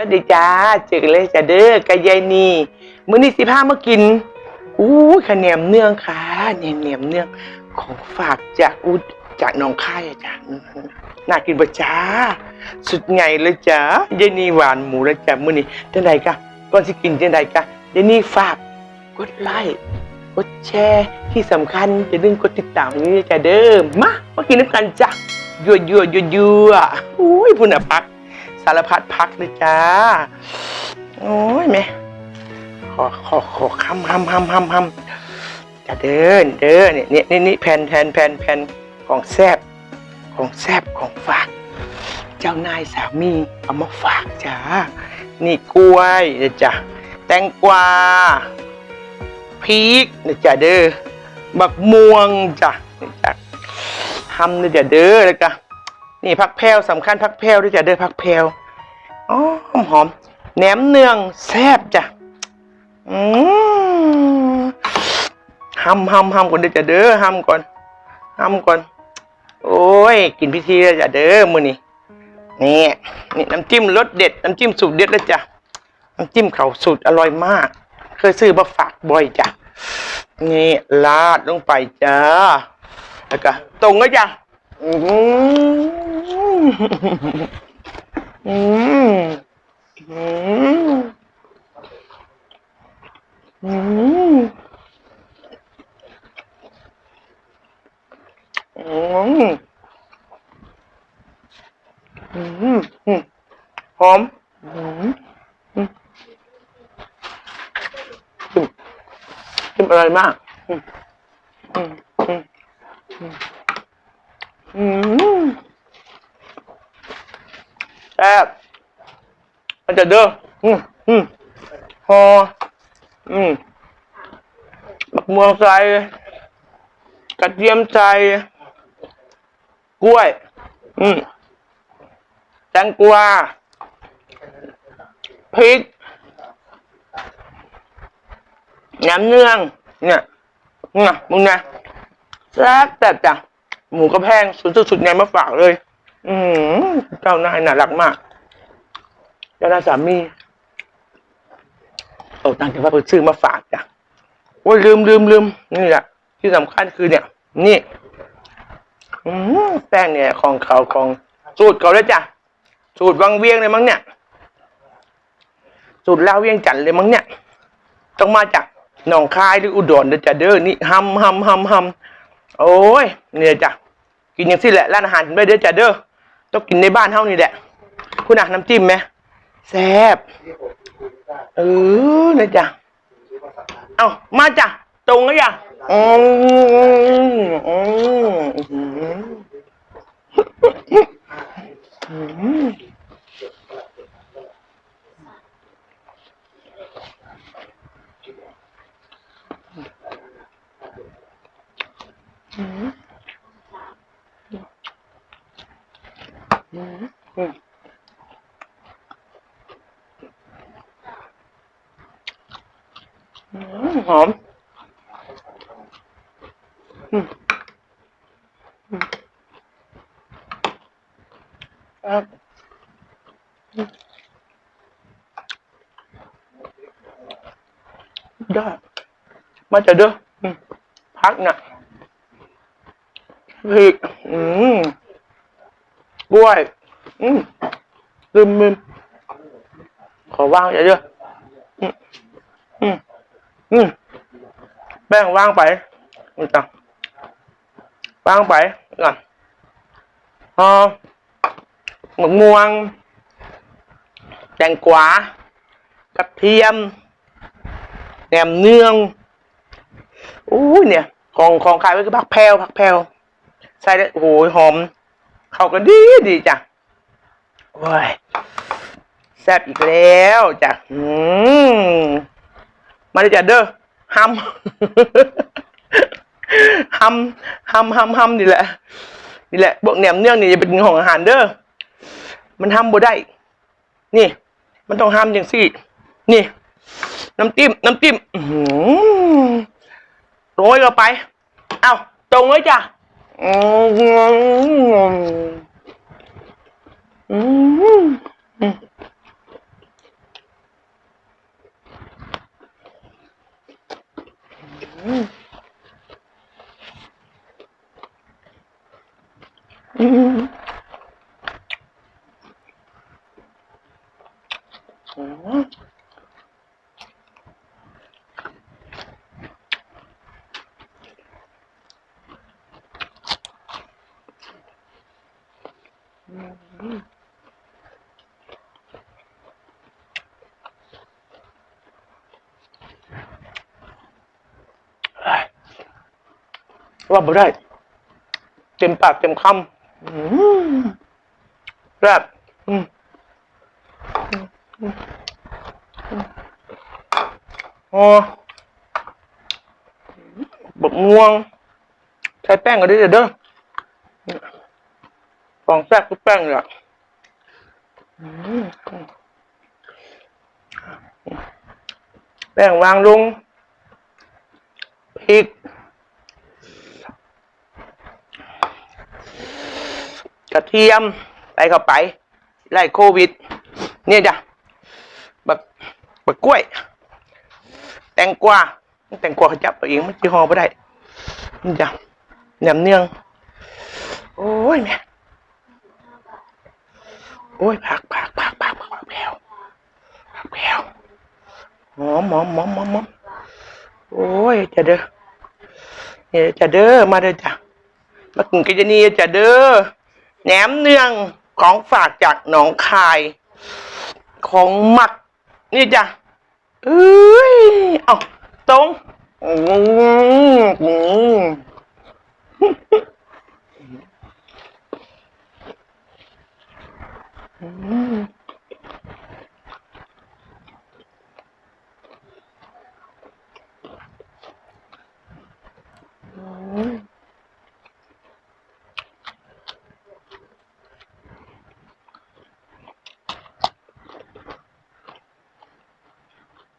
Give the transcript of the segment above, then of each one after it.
วัสดีจ้าเจอกันเลยจ้าเด้อกายายนีมื้อนี้สิพามากินอู้ขะแหนมเนืองค่ะแหนมแหนมเนืองของฝากจากอุจากหนองคายอะจ้าน่ากินบ่จ้า สุดไงเลยจ้ายายนีหวานหมูแล้วจ้ามื้อนี้จังไดกะก่อนสิกินจังไดกะยายนีฝากกดไลค์กดแชร์ที่สำคัญอย่าลืมกดติดตามนี้จ้าเด้อมามากินด้วยกันจ้ะยั่วยั่วยั่วยั่วอุ้ยพุ่นอะพัการพัดพักเลยจ้า โอ้ยแม่ขอขอขอคำคำคำคำคำจะเดินเดินเนี่ยเนี่ยนี่นี่แผ่นแผ่นแผ่นแผ่นของแซบของแซบของฝาก เจ้านายสามีเอามาฝากจ้า นี่กล้วยนะจ้ะแตงกวาพริกนะจ้ะเด้อบักม่วงจ้ะนี่จ้ะทำนะจ้ะเด้อแล้วก็ นี่พักแพรวสำคัญพักแพรวด้วยจ้ะเด้อพักแพรวอ๋อหอมหอมแหนมเนืองแซ่บจ้ะอืมห้ำห้ำห้ำก่อนเด้อจ้ะเด้อห้ำก่อนห้ำก่อน โอ้ย กินพิธีแล้วจ้ะเด้อมื้อนี้นี่นี่น้ำจิ้มรสเด็ดน้ำจิ้มสูตรเด็ดแล้วจ้ะน้ำจิ้มเขาสูตรอร่อยมาก เคยซื้อมาฝากบ่อยจ้ะนี่ลาดลงไปจ้าแล้วก็ตรงแล้วจ้ะ อืมอืมอืมอืมอืมอืมอืมหอมอืมอืมจิ้มจิ้มอร่อยมากอืมอืมอืมอืม อืมแซ่บ จะเด้ออืมอืมพออืมบักม่วงใส่กระเทียมใส่กล้วย อืมแตงกวาพริกน้ำเนือง เนี่ยเนี่ยมึงนะแซ่บแต่จ้ะหมูกระแพงสุดสุดๆไงมาฝากเลย อืมเจ้านายน่ารักมาก เจ้านาสามีเอาตังค์ที่ว่าไปซื้อมาฝากจ้ะโอ้ยลืมลืมลืมนี่แหละที่สำคัญคือเนี่ย นี่อืมแป้งเนี่ยของเขาของสูตรเขาเลยจ้ะสูตรวังเวียงเลยมั้งเนี่ย สูตรลาวเวียงจันเลยมั้งเนี่ย ต้องมาจากหนองคายหรืออุดรเด้อจ้ะเด้อนี่ฮัมฮัมฮัมฮัมโอ้ยเนี่ยจ้ะกินอย่างสิแหละร้านอาหารไม่เด้อจ้ะเด้อต้องกินในบ้านเท่านี่แหละ คุณอะน้ำจิ้มไหม แซ่บเออเนี่ยจ้ะเอามาจ้ะตรงแล้วจ้ะอืมอืมอืมอืมอืมอืมหอมอืมอืม ครับได้มาจะเด้อพักน่ะพริกอืมกล้วย อืมลืมลืมขอว่างอย่าเยอะอืมอืมอืมแป้งว่างไปนี่จ้ะ วางไปก่อนพอหมกม่วง แตงกวากระเทียมแหนมเนืองอู้ยเนี่ย ของของขายไว้คือผักแพรวผักแพรวใส่ได้โอ้โหหอม เข้ากันดีดีจ้ะโอ้ยแซ่บอีกแล้วจ้ะอืมมาเลยจ้ะเด้อฮัม ฮัมฮัมฮัมฮัมนี่แหละ นี่แหละพวกแหนมเนื้อเนี่ยจะเป็นของอาหารเด้อ มันฮัมบ่ได้ นี่ มันต้องห้ามอย่างสี่ นี่ น้ำจิ้ม น้ำจิ้มโรยเข้าไป เอาตรงเลยจ้ะอืม ว่าบ่ได้ เต็มปากเต็มคำ แซ่บอืมอืมอืมอืมอ๋อบกม่วง ใช้แป้งก็ได้เด้อเด้อฟองแซ่บทุกแป้งเลยอะแป้งวางลงพริก กระเทียมใส่เข้าไปไล่โควิด เนี่ยจ้ะแบบแบบกล้วย แตงกวาแตงกวาเขาจับตัวเองมันจะห่อไม่ได้นี่จ้ะแหนมเนือง โอ้ยแม่โอ้ยผักผักผักผักผักผักแผวผักแผวหอมหอมหอมหอมหอมโอ้ยจะเด้อเนี่ยจะเด้อมาเด้อจ้ะมากินกันจะนี่จะเด้อ แหนมเนืองของฝากจากหนองคาย ของหมัก นี่จ้ะเอ้ยเอาตรงอืมอืมอืม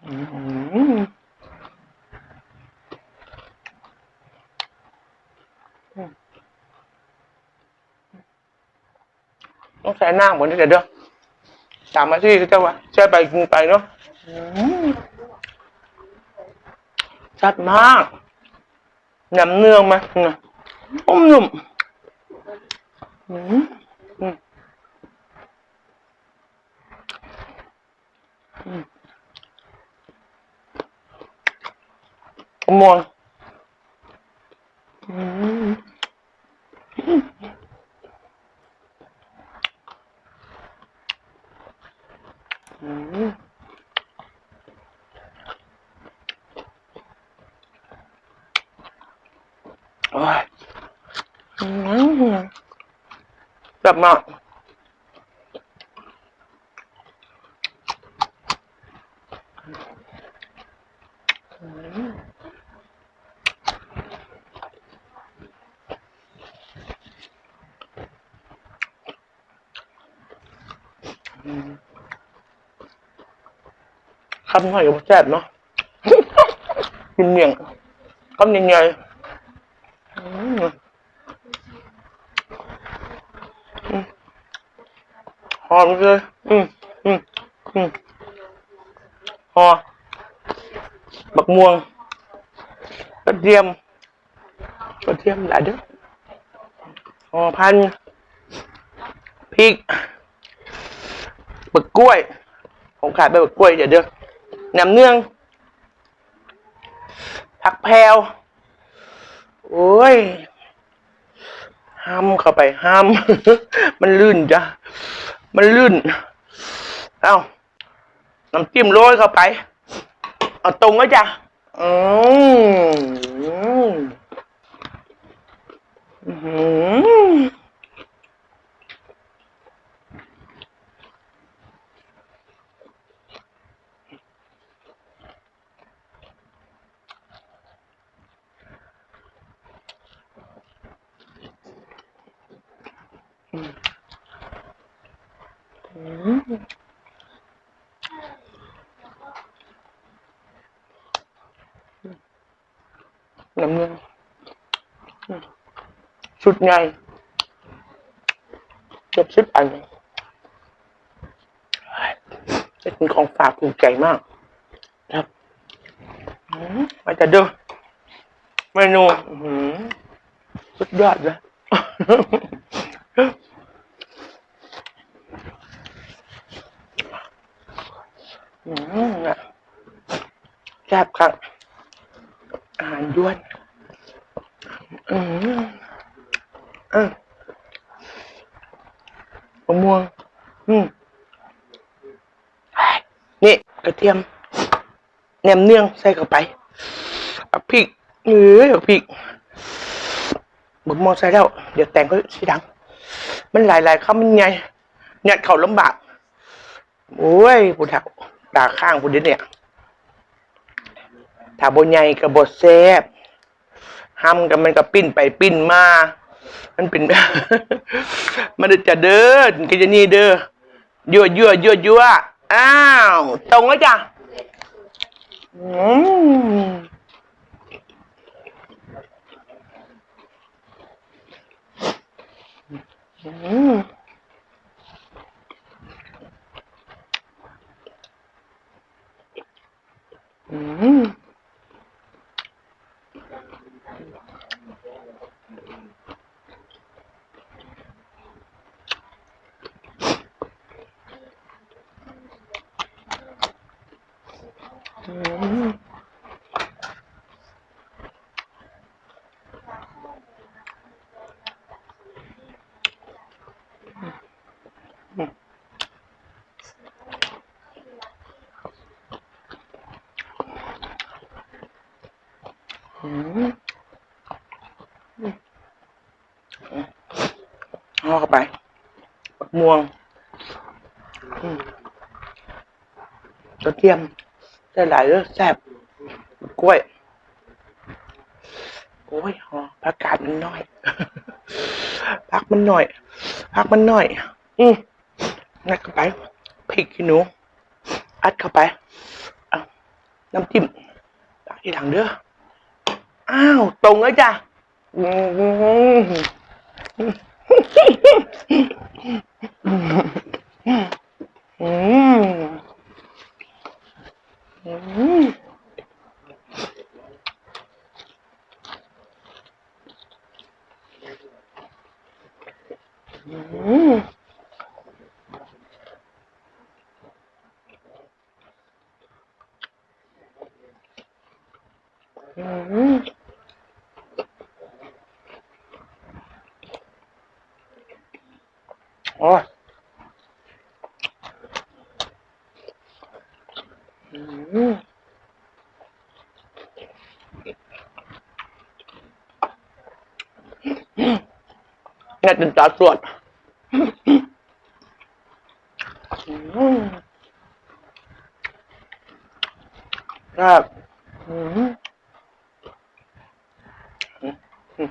อืม อืม ต้องใช้หน้าเหมือนที่เด้อสามนาทีก็จะว่าใช้ไปกินไปเนาะชัดมากน้ำเนืองไหมนะนุ่มนุ่มอืมอืมอืม ขมวงอืมอืมโอ้ยอืมกลับมาคำหน่อยกับแซ่บเนาะกินเมี่ยงคำยังไงอืมอืมหอมเลย อืมอืมอืมหอมบักม่วงกระเทียมกระเทียมหลายเด้อหอพันธุ์พริกบักกล้วย ผมขายไปบักกล้วยเดี๋ยวเด้อ หนมเนือง ผักแพรวโอ้ยห้ามเข้าไปห้าม มันลื่นจ้ะ มันลื่น เอ้าน้ำจิ้มโรยเข้าไป เอาตรงก็จ้ะ อืมอืม น้ำเนื้ออืมชุดใหญ่เกือบสิบอันเลยเป็นของฝากภูมิใจมาก ครับมาจะดูเมนูสุดยอดเลย อืมอะ แซ่บครับ อาหารย้วน อืมอืมมะม่วง อืมนี่กระเทียมแหนมเนืองใส่เข้าไปเอาพริกเออเอาพริกมะม่วงใส่แล้ว เดี๋ยวแต่งก็สีดัง มันหลายๆคำมันไงเนี่ยเขาลำบาก โอ้ยผู้เฒ่าตาข้างผู้เดียวเนี่ย ถ้าบนใหญ่กับบดแซบห้ำกันมันก็ปิ้นไปปิ้นมา มันเป็น มันจะเดินก็จะนี่เด้อยั่วยั่วยั่วยั่วอ้าว ตรงแล้วจ้ะอืมอืมอืม อืมอืม ห่อเข้าไปบักม่วงอืมกระเทียมได้หลายเรื่องแซ่บกล้วย โอ้ยหอผักกาดมันน้อยพักมันหน่อย พักมันหน่อย อืมงัดเข้าไปพริกขี้หนู อัดเข้าไปเอาน้ำจิ้มตักที่ถังเด้อ อ้าว ตรงแล้วจ้ะ อืม Mm-hmm. เนี่ยเป็นตาสวดอืมครับอืมอืมอืม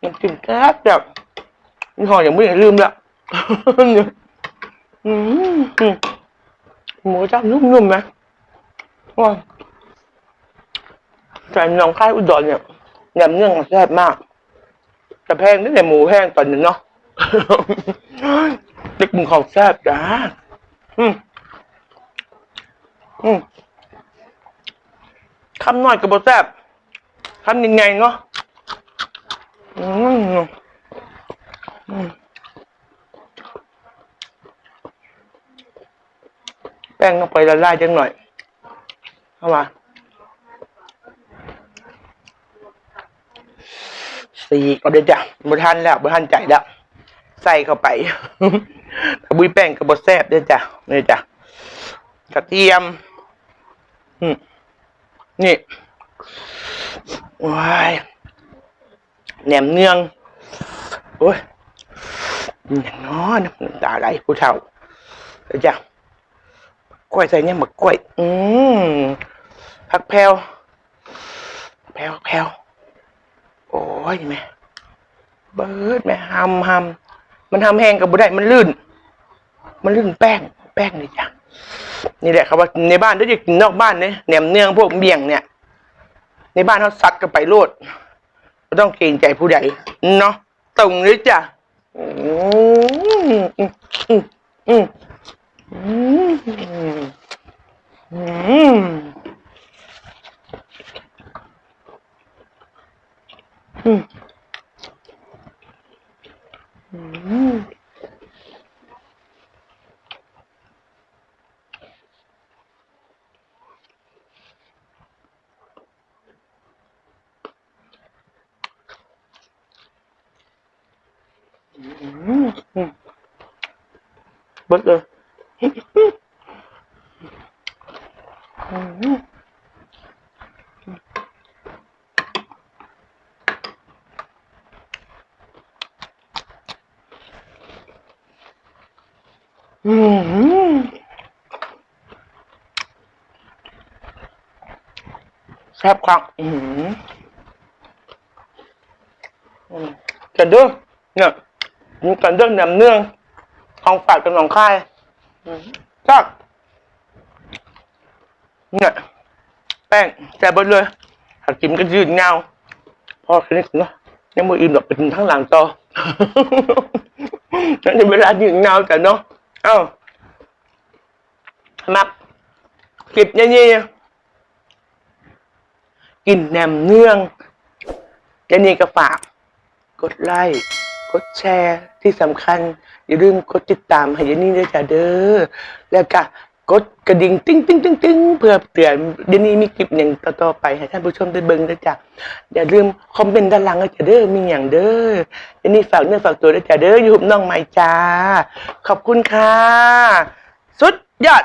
มันกินแซ่บแบบนี่หออย่างไม่ได้ลืมละอืมอืมหมูจับนุ่มๆนะว้าวแต่หน้องค่ายอุดรเนี่ยยำเนื่องแซ่บมาก แต่แพงนี่แต่หมูแพงตอนนี้เนาะเด็กมึงของแซ่บจ้าอืมอืมคำน้อยกับบแซ่บคำยังไงเนาะอืมอืมแป้งลงไปละลายจังหน่อยเข้ามา สีก็เดี๋ยวจ้ะบทันแล้วบทันใจแล้ว ใส่เข้าไปบุยแป้งกับบแซ่บเด้อจ้ะนี่จ้ะกระเทียมนี่ว้ายแหนมเนืองโอ้ยอย่างน้อน้ำตาไหลผู้เฒ่าเดี๋ยวจ้ะกล้วยใส่เนี่ยหมักกล้วย อืมผักแพรวแพรวแพรว โอ้ยแม่เบิดแม่หำหำมันทำแห้งกับบุได้มันลื่น มันลื่นแป้ง แป้งนี่จ้ะนี่แหละครับว่าในบ้านถ้าจะกินนอกบ้านเนี่ยแหนมเนืองพวกเบี่ยงเนี่ย ในบ้านเขาซัดกันไปโลดไม่ต้องเกรงใจผู้ใดเนาะตรงนี้จ้ะอืมอืมอืมอืมอืม อืมอืม嗯，不是。 แซ่บครับอืมอืมกันเด้อเนี่ยมีกันเด้อแหนมเนืองของฝากจากหนองคายอืมจักเนี่ยแป้งแซ่บเบดเลยหากกินก็ยืดเงาพอแค่นี้เนาะยังมืออิ่มหรอกไปถึงทั้งหลังต่อนั่นจะเวลายืดเงาแต่เนาะเอ้ามักเก็บเนี่ย นี่กินแหนมเนื่องยานี่ก็ฝาก กดไลค์กดแชร์ที่สำคัญ อย่าลืมกดติดตามให้ยานี่ด้วยจ้ะเด้อแล้วก็กดกระดิ่งติ้งติ้งติ้งติ้งเพื่อเตือนเดี๋ยวนี้มีคลิปหนึ่งต่อๆไปให้ท่านผู้ชมได้เบิ่งด้วยจ้ะอย่าลืมคอมเมนต์ด้านหลังนะจ้ะเด้อมีอย่างเด้อเดี๋ยวนี้ฝากเนื้อฝากตัวด้วยจ้ะเด้ออยู่หุบน้องใหม่จ้า ขอบคุณค่ะ สุดยอด